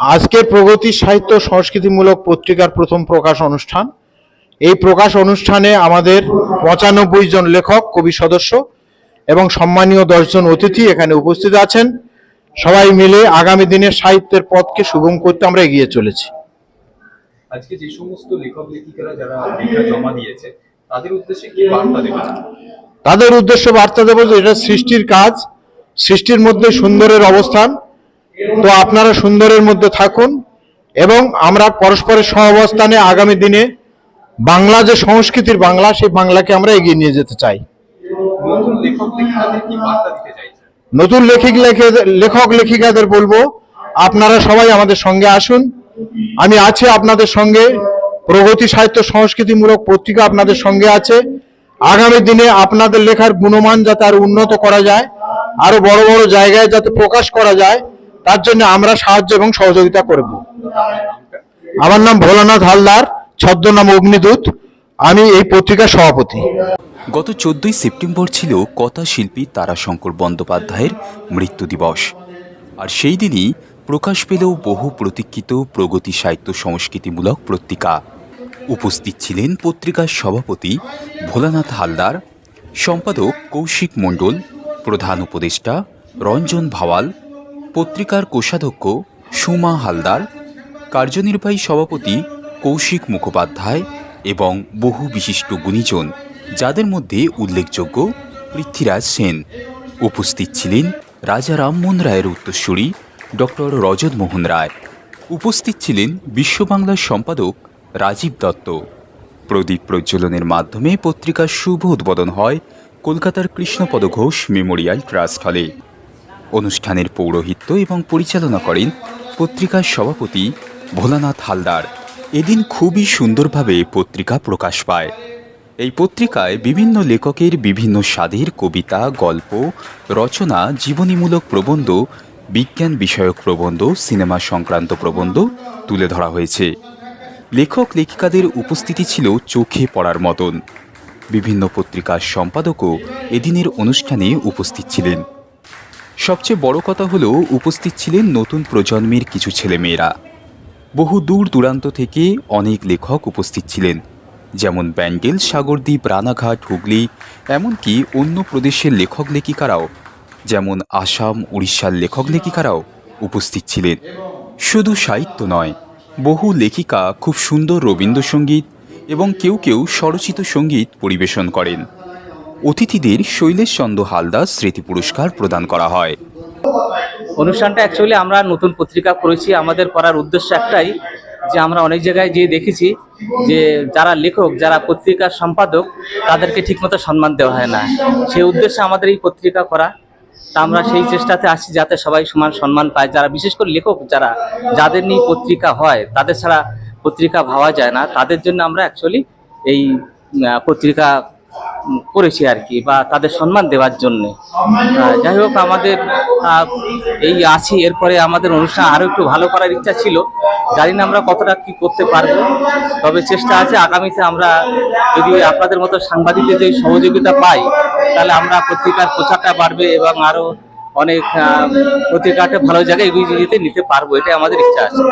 আজকের প্রগতি সাহিত্য সংস্কৃতিমূলক পত্রিকার প্রথম প্রকাশ অনুষ্ঠান। এই প্রকাশ অনুষ্ঠানে আমাদের পঁচানব্বই জন লেখক কবি সদস্য এবং সম্মানীয় দশজন অতিথি এখানে উপস্থিত আছেন। সবাই মিলে আগামী দিনে সাহিত্যের পথকে সুগম করতে আমরা এগিয়ে চলেছি। আজকে যে সমস্ত লেখক লেখিকারা যারা লেখা জমা দিয়েছে তাদের উদ্দেশ্যে কি বার্তা দেবেন? তাদের উদ্দেশ্য বার্তা দেবো যে এটা সৃষ্টির কাজ সৃষ্টির মধ্যে সুন্দরের অবস্থান। তো আপনারা সুন্দরের মধ্যে থাকুন এবং আমরা পরস্পরের সহাবস্থানে আগামী দিনে বাংলা যে সংস্কৃতির বাংলা সেই বাংলাকে আমরা এগিয়ে নিয়ে যেতে চাই। নতুন লেখক লেখক লেখিকাদের বলব আপনারা সবাই আমাদের সঙ্গে আসুন। আমি আছি আপনাদের সঙ্গে। প্রগতি সাহিত্য সংস্কৃতিমূলক পত্রিকা আপনাদের সঙ্গে আছে। আগামী দিনে আপনাদের লেখার গুণমান যাতে আরও উন্নত করা যায় আরও বড় বড় জায়গায় যাতে প্রকাশ করা যায় তার জন্য আমরা সাহায্য এবং সহযোগিতা করব। আমার নাম ভোলানাথ হালদার, ছদ্মনাম অগ্নিদূত, আমি এই পত্রিকার সভাপতি। গত চোদ্দই সেপ্টেম্বর ছিল কথা শিল্পী তারাশঙ্কর বন্দ্যোপাধ্যায়ের মৃত্যু দিবস। আর সেই দিনই প্রকাশ পেল বহু প্রতীক্ষিত প্রগতি সাহিত্য সংস্কৃতিমূলক পত্রিকা। উপস্থিত ছিলেন পত্রিকার সভাপতি ভোলানাথ হালদার, সম্পাদক কৌশিক মণ্ডল, প্রধান উপদেষ্টা রঞ্জন ভাওয়াল পত্রিকার কোষাধ্যক্ষ সুমা হালদার, কার্যনির্বাহী সভাপতি কৌশিক মুখোপাধ্যায় এবং বহু বিশিষ্ট গুণীজন, যাদের মধ্যে উল্লেখযোগ্য পৃথ্বীরাজ সেন। উপস্থিত ছিলেন রাজা রামমোহন রায়ের উত্তরসূরি ডক্টর রজত মোহন রায়। উপস্থিত ছিলেন বিশ্ব বাংলার সম্পাদক রাজীব দত্ত। প্রদীপ প্রজ্বলনের মাধ্যমে পত্রিকার শুভ উদ্বোধন হয় কলকাতার কৃষ্ণপদ ঘোষ মেমোরিয়াল ট্রাস্ট হলে। অনুষ্ঠানের পৌরোহিত্য এবং পরিচালনা করেন পত্রিকার সভাপতি ভোলানাথ হালদার। এদিন খুবই সুন্দরভাবে পত্রিকা প্রকাশ পায়। এই পত্রিকায় বিভিন্ন লেখকের বিভিন্ন স্বাদের কবিতা, গল্প, রচনা, জীবনীমূলক প্রবন্ধ, বিজ্ঞান বিষয়ক প্রবন্ধ, সিনেমা সংক্রান্ত প্রবন্ধ তুলে ধরা হয়েছে। লেখক লেখিকাদের উপস্থিতি ছিল চোখে পড়ার মতন। বিভিন্ন পত্রিকার সম্পাদকও এদিনের অনুষ্ঠানে উপস্থিত ছিলেন। সবচেয়ে বড় কথা হলো উপস্থিত ছিলেন নতুন প্রজন্মের কিছু ছেলেমেয়েরা। বহু দূর দূরান্ত থেকে অনেক লেখক উপস্থিত ছিলেন, যেমন ব্যান্ডেল, সাগরদ্বীপ, রানাঘাট, হুগলি, এমনকি অন্য প্রদেশের লেখক লেখিকারাও, যেমন আসাম, উড়িষ্যার লেখক লেখিকারাও উপস্থিত ছিলেন। শুধু সাহিত্য নয়, বহু লেখিকা খুব সুন্দর রবীন্দ্রসঙ্গীত এবং কেউ কেউ স্বরচিত সংগীত পরিবেশন করেন। অতিথিদের শৈলেশ চন্দ্র হালদার স্মৃতি পুরস্কার প্রদান করা হয়। অনুষ্ঠানটা অ্যাকচুয়ালি আমরা নতুন পত্রিকা করেছি। আমাদের করার উদ্দেশ্য একটাই যে আমরা অনেক জায়গায় যেয়ে দেখেছি যে যারা লেখক, যারা পত্রিকার সম্পাদক, তাদেরকে ঠিকমতো সম্মান দেওয়া হয় না। সেই উদ্দেশ্যে আমাদের এই পত্রিকা করা। তা আমরা সেই চেষ্টাতে আসি যাতে সবাই সমান সম্মান পায়। যারা বিশেষ করে লেখক, যারা, যাদের নিয়ে পত্রিকা হয়, তাদের ছাড়া পত্রিকা ভাবা যায় না। তাদের জন্য আমরা অ্যাকচুয়ালি এই পত্রিকা করেছি আর কি বা তাদের সম্মান দেওয়ার জন্য। যাই হোক, আমাদের এই আছি। এরপরে আমাদের অনুষ্ঠান আরও একটু ভালো করার ইচ্ছা ছিল। জানি না আমরা কতটা কি করতে পারব। তবে চেষ্টা আছে, আগামীতে আমরা যদি আপনাদের মতো সাংবাদিকদের যদি সহযোগিতা পাই, তাহলে আমরা পত্রিকার প্রচারটা বাড়বে এবং আরও অনেক পত্রিকাটা ভালো জায়গায় এগিয়ে নিতে পারব, এটাই আমাদের ইচ্ছা আছে।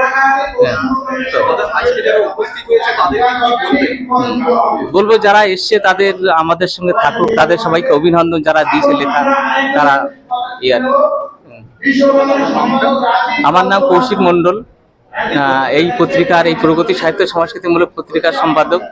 বলব যারা এসছে তাদের, আমাদের সঙ্গে থাকুক, তাদের সবাইকে অভিনন্দন যারা দিয়েছে লেখা, তারা এই আর আমার নাম কৌশিক মণ্ডল এই পত্রিকার, এই প্রগতি সাহিত্য সংস্কৃতিমূলক পত্রিকার সম্পাদক।